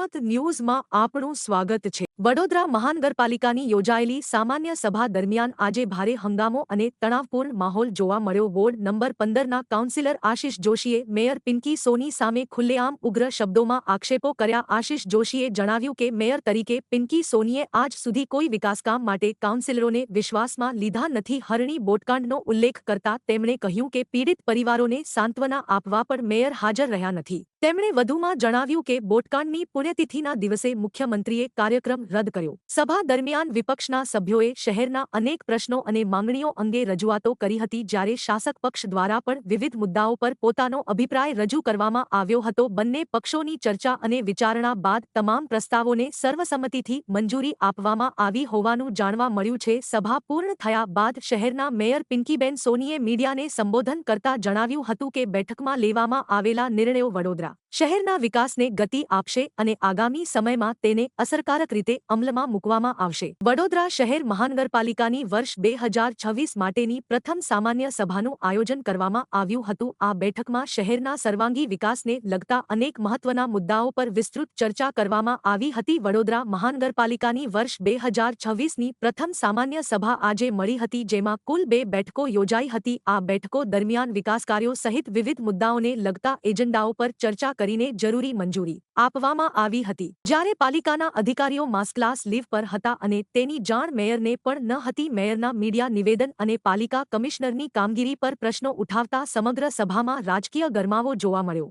જનમત ન્યૂઝમાં આપણું સ્વાગત છે. વડોદરા મહાનગરપાલિકાની યોજાયેલી સામાન્ય સભા દરમિયાન આજે ભારે હંગામો અને તણાવપૂર્ણ માહોલ જોવા મળ્યો. વોર્ડ નંબર પંદરના કાઉન્સિલર આશિષ જોશીએ મેયર પિંકી સોની સામે ખુલ્લેઆમ ઉગ્ર શબ્દોમાં આક્ષેપો કર્યા. આશિષ જોશીએ જણાવ્યું કે મેયર તરીકે પિંકી સોનીએ આજ સુધી કોઈ વિકાસકામ માટે કાઉન્સિલરોને વિશ્વાસમાં લીધા નથી. હરણી બોટકાંડનો ઉલ્લેખ કરતા તેમણે કહ્યું કે પીડિત પરિવારોને સાંત્વના આપવા પણ મેયર હાજર રહ્યા નથી. તેમણે વધુમાં જણાવ્યું કે બોટકાંડની પુણ્યતિથિના દિવસે મુખ્યમંત્રીએ કાર્યક્રમ રદ કર્યો. સભા દરમિયાન વિપક્ષના સભ્યોએ શહેરના અનેક પ્રશ્નો અને માંગણીઓ અંગે રજૂઆતો કરી હતી જ્યારે શાસક પક્ષ દ્વારા પણ વિવિધ મુદ્દાઓ પર પોતાનો અભિપ્રાય રજૂ કરવામાં આવ્યો હતો. બંને પક્ષોની ચર્ચા અને વિચારણા બાદ તમામ પ્રસ્તાવોને સર્વસંમતિથી મંજૂરી આપવામાં આવી હોવાનું જાણવા મળ્યું છે. સભા પૂર્ણ થયા બાદ શહેરના મેયર પિંકીબેન સોનીએ મીડિયાને સંબોધન કરતા જણાવ્યું હતું કે બેઠકમાં લેવામાં આવેલા નિર્ણયો વડોદરા શહેરના વિકાસને ગતિ આપશે અને આગામી સમયમાં તેને અસરકારક રીતે અમલમાં મૂકવામાં આવશે. વડોદરા શહેર મહાનગરપાલિકાની વર્ષ બે હજાર છવ્વીસ માટેની પ્રથમ સામાન્ય સભાનું આયોજન કરવામાં આવ્યું હતું. આ બેઠકમાં શહેરના સર્વાંગી વિકાસને લગતા અનેક મહત્વના મુદ્દાઓ પર વિસ્તૃત ચર્ચા કરવામાં આવી હતી. વડોદરા મહાનગરપાલિકાની વર્ષ બે હજાર છવ્વીસની પ્રથમ સામાન્ય સભા આજે મળી હતી, જેમાં કુલ બે બેઠકો યોજાઈ હતી. આ બેઠકો દરમિયાન વિકાસ કાર્યો સહિત વિવિધ મુદ્દાઓને લગતા એજન્ડાઓ પર ચર્ચા કરીને જરૂરી મંજૂરી આપવામાં આવી હતી જ્યારે પાલિકાના અધિકારીઓ માસ્કલાસ લીવ પર હતા અને તેની જાણ મેયરને પણ ન હતી મેયરના મીડિયા નિવેદન અને પાલિકા કમિશનરની કામગીરી પર પ્રશ્નો ઉઠાવતા સમગ્ર સભામાં રાજકીય ગરમાવો જોવા મળ્યો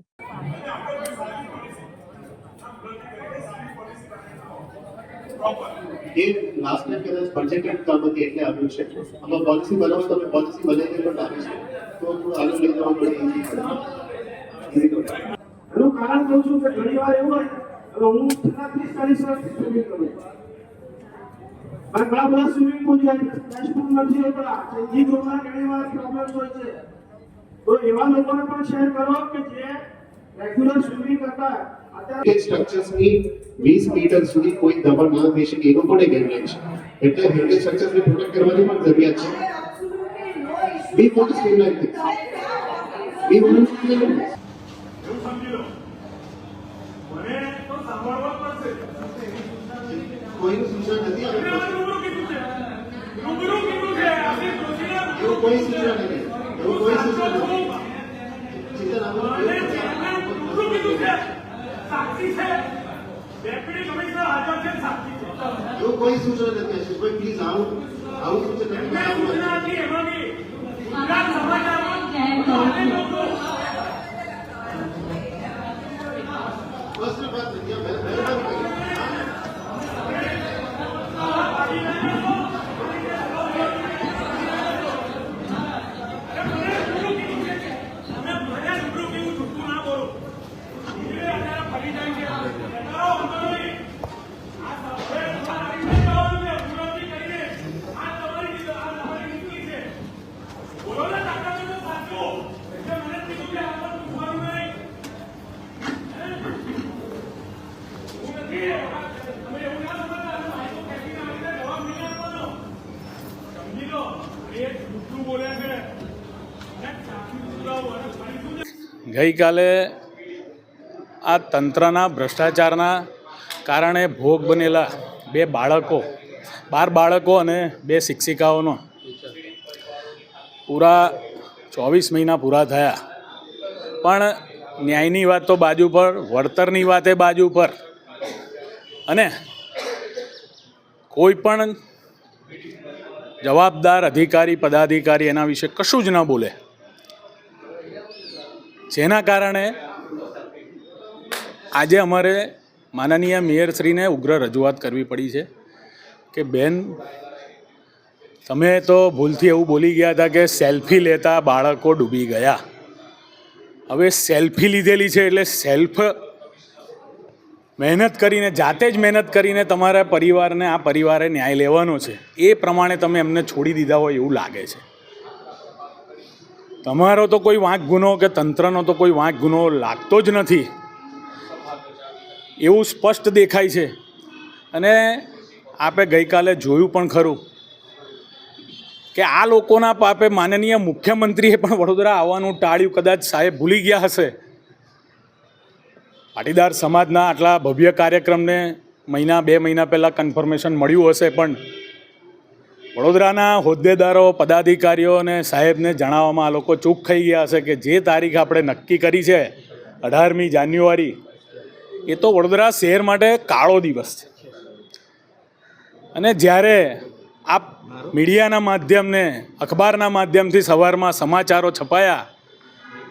એ લાસ્ટ ટાઈમ કદાચ બજેટેડ કામ હતી એટલે આવ્યું છે આમાં પોલિસી બનાવો તમે પોલિસી બનાવીને પણ આવે છે તો થોડું લઈ જવા પડે easy પડે. Easy પડે. એનું કારણ કહું છું કે ઘણી વાર એવું એવા લોકોને પણ શેર કરો કે જે રેગ્યુલર સ્વિમિંગ કરતા અત્યારે સ્ટ્રક્ચર્સની 20 મીટર સુધી કોઈ દબાણ ન થઈ શકે એનો પણ એક એટલે સ્ટ્રક્ચર્સને પ્રોટેક્ટ કરવાની પણ જરૂરિયાત છે. બી સ્ટ્રીમલાઇન બી એવું સમજી લો મને તો સાંભળવા જ પડશે કોઈનું સૂચન નથી એવું કોઈ સૂચન નથી. એવું કોઈ સૂચન નથી. ચિંતા ના કરો. મને ચેરમેન રૂબરૂ કીધું છે સાક્ષી છે ડેપ્યુટી કમિશનર હાજર છે સાક્ષી છે એવું કોઈ સૂચન નથી આશીષભાઈ પ્લીઝ આવું આવું સૂચન નથી એમને આવું સૂચના નથી. હતી એમાં બી ગુજરાત સમાચારમાં અને લોકો પ્રશ્ન બાદ નથી આ મહેરબાની કરી તમે મને રૂબરૂ કીધું છૂટું ના બોલો એ અત્યારે ફરી જાય છે એનો વાંધો નહીં. આ સભ્ય આવીને જવાનું છે, વિરોધી કરીને. આ તમારી રીતે- આ તમારી નીતિ છે. બોલો ને કાકા તમે સાચું. એટલે મને કીધું કે આ બધું પૂછવાનું નહીં. હે? હું નથી. આ તમે એવું ના સમજતા. આ માહિતી ખેંચીને આવીને જવાબ નહીં આપવાનો. સમજી લો એ જૂઠું બોલે છે અને સાચું પુરાવો અને ફરી શું છે? ગઈકાલે આ તંત્રના ભ્રષ્ટાચારના કારણે ભોગ બનેલા બે બાળકો, બાર બાળકો અને બે શિક્ષિકાઓનો પૂરા ચોવીસ મહિના પૂરા થયા. પણ ન્યાયની વાત તો બાજુ પર, વળતરની વાત બાજુ પર. અને કોઈ પણ જવાબદાર અધિકારી, પદાધિકારી એના વિશે કશું જ ન બોલે. જેના કારણે આજે અમારે માનનીય મેયરશ્રીને ઉગ્ર રજૂઆત કરવી પડી છે કે, બેન, તમે તો ભૂલથી એવું બોલી ગયા હતા કે સેલ્ફી લેતા બાળકો ડૂબી ગયા. હવે સેલ્ફી લીધેલી છે એટલે સેલ્ફ મહેનત કરીને, જાતે જ મહેનત કરીને તમારા પરિવારને, આ પરિવારે ન્યાય લેવાનો છે. એ પ્રમાણે તમે એમને છોડી દીધા હોય એવું લાગે છે. તમારો તો કોઈ વાંક ગુનો કે તંત્રનો તો કોઈ વાંક ગુનો લાગતો જ નથી. એવું સ્પષ્ટ દેખાય છે. અને આપે ગઈકાલે જોયું પણ ખરું કે આ લોકોના પાપે માનનીય મુખ્યમંત્રીએ પણ વડોદરા આવવાનું ટાળ્યું. કદાચ સાહેબ ભૂલી ગયા હશે. પાટીદાર સમાજના આટલા ભવ્ય કાર્યક્રમને મહિના બે મહિના પહેલાં કન્ફર્મેશન મળ્યું હશે પણ વડોદરાના હોદ્દેદારો, પદાધિકારીઓ અને સાહેબને જણાવવામાં આ લોકો ચૂક થઈ ગયા હશે કે જે તારીખ આપણે નક્કી કરી છે, અઢારમી જાન્યુઆરી, એ તો વડોદરા શહેર માટે કાળો દિવસ છે. અને જ્યારે આપ મીડિયાના માધ્યમને, અખબારના માધ્યમથી સવારમાં સમાચારો છપાયા,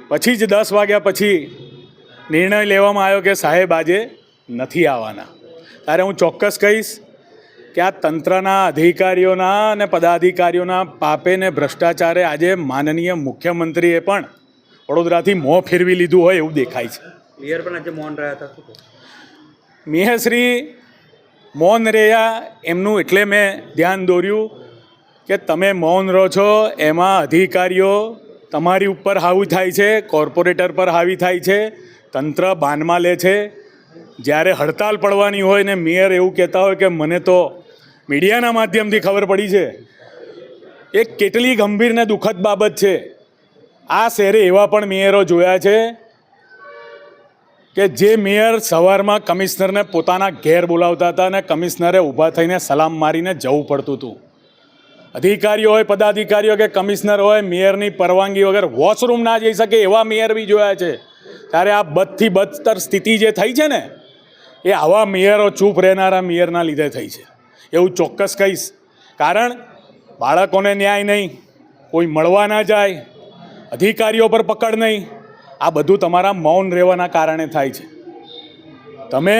પછી જ દસ વાગ્યા પછી નિર્ણય લેવામાં આવ્યો કે સાહેબ આજે નથી આવવાના. ત્યારે હું ચોક્કસ કહીશ કે આ તંત્રના અધિકારીઓના અને પદાધિકારીઓના પાપે ને ભ્રષ્ટાચારે આજે માનનીય મુખ્યમંત્રીએ પણ વડોદરાથી મોં ફેરવી લીધું હોય એવું દેખાય છે. મેયર પણ આજે મૌન રહ્યા હતા મેહશ્રી મૌન રહ્યા એમનું એટલે મેં ધ્યાન દોર્યું કે તમે મૌન રહો છો એમાં અધિકારીઓ તમારી ઉપર હાવી થાય છે કોર્પોરેટર પર હાવી થાય છે તંત્ર બાનમાં લે છે. જ્યારે હડતાલ પડવાની હોય ને મેયર એવું કહેતા હોય કે મને તો મીડિયાના માધ્યમથી ખબર પડી છે. એ કેટલી ગંભીર ને દુઃખદ બાબત છે. આ શહેરે એવા પણ મેયરો જોયા છે કે જે મેયર સવારમાં કમિશનરને પોતાના ઘેર બોલાવતા હતા અને કમિશનરે ઊભા થઈને સલામ મારીને જવું પડતું હતું. અધિકારીઓ હોય, પદાધિકારીઓ કે કમિશનર હોય, મેયરની પરવાનગી વગર વોશરૂમ ના જઈ શકે એવા મેયર બી જોયા છે. ત્યારે આ બદથી બદતર સ્થિતિ જે થઈ છે ને, એ આવા મેયરો ચૂપ રહેનારા મેયરના લીધે થઈ છે. એવું ચોક્કસ કહીશ. કારણ બાળકોને ન્યાય નહીં, કોઈ મળવા ના જાય, અધિકારીઓ પર પકડ નહીં, આ બધું તમારા મૌન રહેવાના કારણે થાય છે. તમે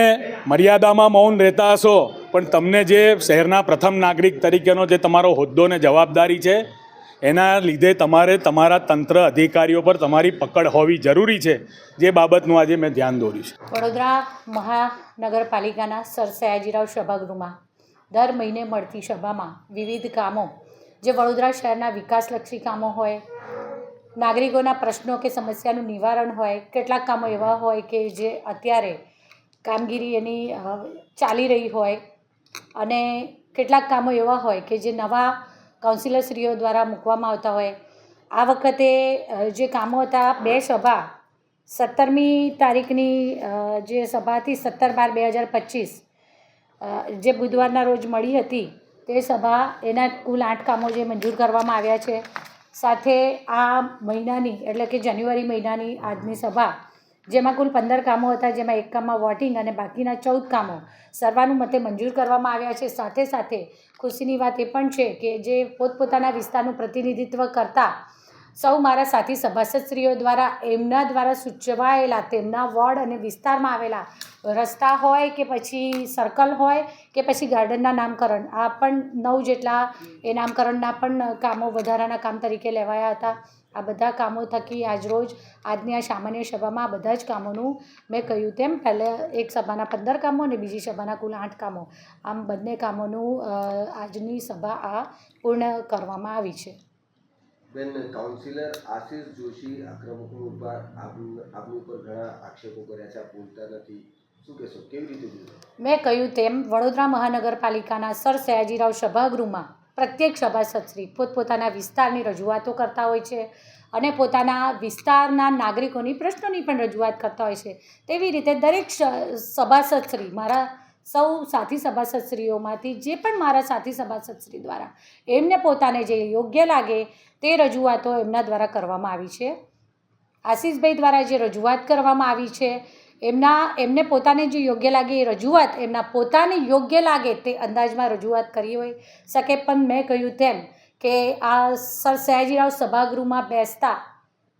મર્યાદામાં મૌન રહેતા હશો, પણ તમને જે શહેરના પ્રથમ નાગરિક તરીકેનો જે તમારો હોદ્દો ને જવાબદારી છે, એના લીધે તમારે તમારા તંત્ર અધિકારીઓ પર તમારી પકડ હોવી જરૂરી છે. જે બાબતનું આજે મેં ધ્યાન દોર્યું છે. વડોદરા મહાનગરપાલિકાના સર સયાજીરાવ સભાગૃહમાં દર મહિને મળતી સભામાં વિવિધ કામો, જે વડોદરા શહેરના વિકાસલક્ષી કામો હોય, નાગરિકોના પ્રશ્નો કે સમસ્યાનું નિવારણ હોય, કેટલાક કામો એવા હોય કે જે અત્યારે કામગીરી એની ચાલી રહી હોય અને કેટલાક કામો એવા હોય કે જે નવા કાઉન્સિલરશ્રીઓ દ્વારા મૂકવામાં આવતા હોય. આ વખતે જે કામો હતા બે સભા, સત્તરમી તારીખની જે સભા હતી સત્તર બાર બે હજાર પચીસ જે બુધવારના રોજ મળી હતી તે સભા એના કુલ આઠ કામો જે મંજૂર કરવામાં આવ્યા છે. સાથે આ મહિનાની, એટલે કે જાન્યુઆરી મહિનાની આજની સભા, જેમાં કુલ પંદર કામો હતા, જેમાં એક કામમાં વોટિંગ અને બાકીના ચૌદ કામો સર્વાનુમતે મંજૂર કરવામાં આવ્યા છે. સાથે સાથે ખુશીની વાત એ પણ છે કે જે પોતપોતાના વિસ્તારનું પ્રતિનિધિત્વ કરતા સૌ મારા સાથી સભાસદશ્રીઓ દ્વારા એમના દ્વારા સૂચવાયેલા, તેમના વોર્ડ અને વિસ્તારમાં આવેલા રસ્તા હોય કે પછી સર્કલ હોય કે પછી ગાર્ડનના નામકરણ, આ પણ નવ જેટલા એ નામકરણના પણ કામો વધારાના કામ તરીકે લેવાયા હતા. આ બધા કામો થકી આજરોજ આજની આ સામાન્ય સભામાં આ બધા જ કામોનું મેં કહ્યું તેમ, પહેલાં એક સભાના પંદર કામો અને બીજી સભાના કુલ આઠ કામો. આમ બંને કામોનું આજની સભા આ પૂર્ણ કરવામાં આવી છે. બેન કાઉન્સિલર આશિષ જોશી, આક્રમકો ઉપર આપની ઉપર ઘણા આક્ષેપો કર્યા છે, આપ બોલતા નથી. મેં કહ્યું તેમ, વડોદરા મહાનગરપાલિકાના સર સયાજીરાવ સભાગૃહમાં પ્રત્યેક સભાસદશ્રી પોતપોતાના વિસ્તારની રજૂઆતો કરતા હોય છે અને પોતાના વિસ્તારના નાગરિકોની પ્રશ્નોની પણ રજૂઆત કરતા હોય છે. તેવી રીતે દરેક સભાસદશ્રી મારા સૌ સાથી સભાસદશ્રીઓમાંથી જે પણ મારા સાથી સભાસદશ્રી દ્વારા એમને પોતાને જે યોગ્ય લાગે તે રજૂઆતો એમના દ્વારા કરવામાં આવી છે. આશીષભાઈ દ્વારા જે રજૂઆત કરવામાં આવી છે, એમના, એમને પોતાને જે યોગ્ય લાગે એ રજૂઆત, એમના પોતાને યોગ્ય લાગે તે અંદાજમાં રજૂઆત કરી હોય શકે. પણ મેં કહ્યું તેમ કે આ સર સયાજીરાવ સભાગૃહમાં બેસતા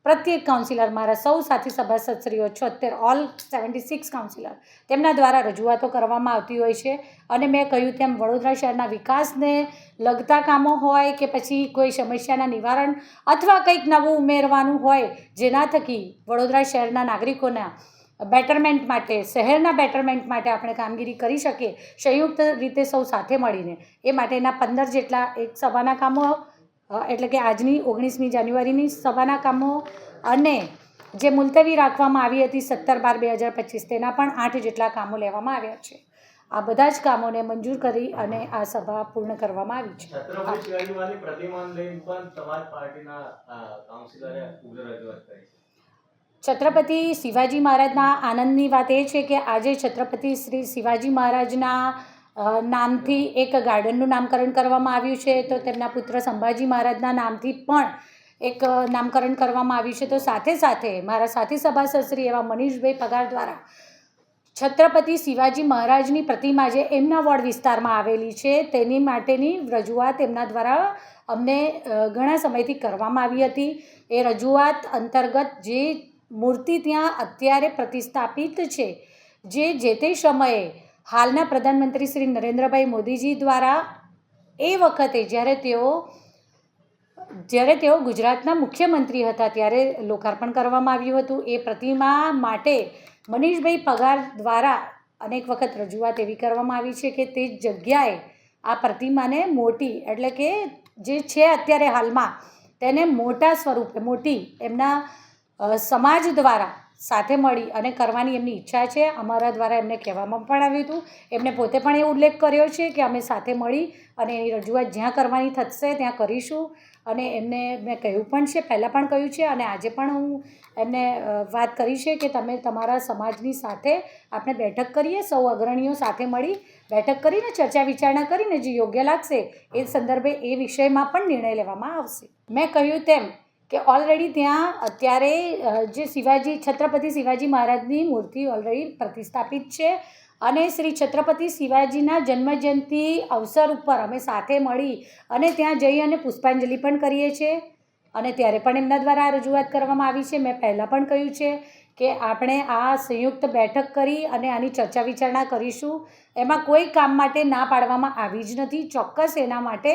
પ્રત્યેક કાઉન્સિલર મારા સૌ સાથી સભાસદશ્રીઓ છોતેર ઓલ સેવન્ટી સિક્સ કાઉન્સિલર તેમના દ્વારા રજૂઆતો કરવામાં આવતી હોય છે અને મેં કહ્યું તેમ વડોદરા શહેરના વિકાસને લગતા કામો હોય કે પછી કોઈ સમસ્યાના નિવારણ અથવા કંઈક નવું ઉમેરવાનું હોય, જેના થકી વડોદરા શહેરના નાગરિકોના બેટરમેન્ટ માટે, શહેરના બેટરમેન્ટ માટે આપણે કામગીરી કરી શકીએ, સંયુક્ત રીતે સૌ સાથે મળીને. એ માટેના પંદર જેટલા એક સભાના કામો એટલે કે આજની ઓગણીસમી જાન્યુઆરીની સભાના કામો અને જે મુલતવી રાખવામાં આવી હતી સત્તર બાર બે હજાર પચીસ તેના પણ આઠ જેટલા કામો લેવામાં આવ્યા છે. આ બધા જ કામોને મંજૂર કરી અને આ સભા પૂર્ણ કરવામાં આવી છે. છત્રપતિ શિવાજી મહારાજના આનંદની વાત એ છે કે આજે છત્રપતિ શ્રી શિવાજી મહારાજના નામથી એક ગાર્ડનનું નામકરણ કરવામાં આવ્યું છે, તો તેમના પુત્ર સંભાજી મહારાજના નામથી પણ એક નામકરણ કરવામાં આવ્યું છે. તો સાથે સાથે મારા સાથી સભાસશ્રી એવા મનીષભાઈ પગાર દ્વારા છત્રપતિ શિવાજી મહારાજની પ્રતિમા જે એમના વોર્ડ વિસ્તારમાં આવેલી છે, તેની માટેની રજૂઆત એમના દ્વારા અમને ઘણા સમયથી કરવામાં આવી હતી. એ રજૂઆત અંતર્ગત જે મૂર્તિ ત્યાં અત્યારે પ્રતિસ્થાપિત છે, જે જે તે સમયે હાલના પ્રધાનમંત્રી શ્રી નરેન્દ્રભાઈ મોદીજી દ્વારા એ વખતે જ્યારે તેઓ જ્યારે તેઓ ગુજરાતના મુખ્યમંત્રી હતા ત્યારે લોકાર્પણ કરવામાં આવ્યું હતું. એ પ્રતિમા માટે મનીષભાઈ પગાર દ્વારા અનેક વખત રજૂઆત એવી કરવામાં આવી છે કે તે જગ્યાએ આ પ્રતિમાને મોટી, એટલે કે જે છે અત્યારે હાલમાં, તેને મોટા સ્વરૂપે, મોટી એમના સમાજ દ્વારા સાથે મળી અને કરવાની એમની ઈચ્છા છે. અમારા દ્વારા એમને કહેવામાં પણ આવ્યું હતું. એમણે પોતે પણ એ ઉલ્લેખ કર્યો છે કે અમે સાથે મળી અને એની રજૂઆત જ્યાં કરવાની થશે ત્યાં કરીશું. અને એમને મેં કહ્યું પણ છે, પહેલાં પણ કહ્યું છે અને આજે પણ હું એમને વાત કરી છે કે તમે તમારા સમાજની સાથે આપણે બેઠક કરીએ, સૌ અગ્રણીઓ સાથે મળી બેઠક કરીને, ચર્ચા વિચારણા કરીને જે યોગ્ય લાગશે એ સંદર્ભે એ વિષયમાં પણ નિર્ણય લેવામાં આવશે. મેં કહ્યું તેમ કે ઓલરેડી ત્યાં અત્યારે જે શિવાજી, છત્રપતિ શિવાજી મહારાજની મૂર્તિ ઓલરેડી પ્રતિસ્થાપિત છે અને શ્રી છત્રપતિ શિવાજીના જન્મજયંતિ અવસર ઉપર અમે સાથે મળી અને ત્યાં જઈ અને પુષ્પાંજલિ પણ કરીએ છીએ. અને ત્યારે પણ એમના દ્વારા આ રજૂઆત કરવામાં આવી છે. મેં પહેલાં પણ કહ્યું છે કે આપણે આ સંયુક્ત બેઠક કરી અને આની ચર્ચા વિચારણા કરીશું. એમાં કોઈ કામ માટે ના પાડવામાં આવી જ નથી. ચોક્કસ એના માટે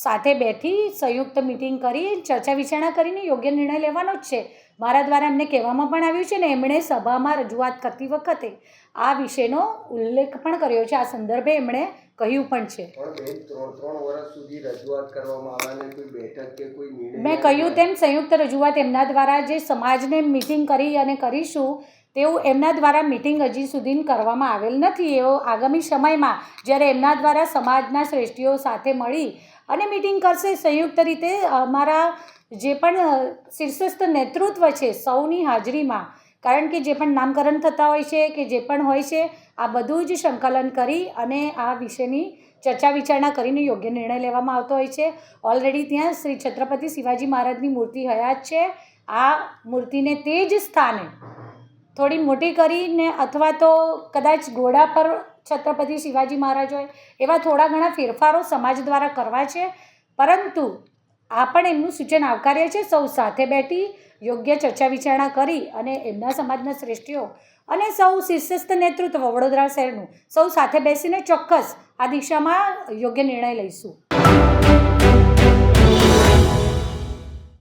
સાથે બેઠી સંયુક્ત મિટિંગ કરી ચર્ચા વિચારણા કરીને યોગ્ય નિર્ણય લેવાનો જ છે. મારા દ્વારા એમને કહેવામાં પણ આવ્યું છે ને એમણે સભામાં રજૂઆત કરતી વખતે આ વિષયનો ઉલ્લેખ પણ કર્યો છે. આ સંદર્ભે એમણે કહ્યું પણ છે. મેં કહ્યું તેમ સંયુક્ત રજૂઆત એમના દ્વારા જે સમાજને મિટિંગ કરી અને કરીશું તેવું એમના દ્વારા મિટિંગ હજી સુધી કરવામાં આવેલ નથી. એવો આગામી સમયમાં જ્યારે એમના દ્વારા સમાજના શ્રેષ્ઠીઓ સાથે મળી અને મિટિંગ કરશે સંયુક્ત રીતે. અમારા જે પણ શીર્ષસ્થ નેતૃત્વ છે સૌની હાજરીમાં, કારણ કે જે પણ નામકરણ થતા હોય છે કે જે પણ હોય છે, આ બધું જ સંકલન કરી અને આ વિષયની ચર્ચા વિચારણા કરીને યોગ્ય નિર્ણય લેવામાં આવતો હોય છે. ઓલરેડી ત્યાં શ્રી છત્રપતિ શિવાજી મહારાજની મૂર્તિ હયાત છે. આ મૂર્તિને તે જ સ્થાને થોડી મોટી કરીને અથવા તો કદાચ ઘોડા પર છત્રપતિ શિવાજી મહારાજ હોય, એવા થોડા ઘણા ફેરફારો સમાજ દ્વારા કરવા છે. પરંતુ આ પણ એમનું સૂચન આવકાર્ય છે, સૌ સાથે બેઠી યોગ્ય ચર્ચા વિચારણા કરી અને એમના સમાજના શ્રેષ્ઠીઓ અને સૌ શીર્ષસ્થ નેતૃત્વ વડોદરા શહેરનું સૌ સાથે બેસીને ચોક્કસ આ દિશામાં યોગ્ય નિર્ણય લઈશું.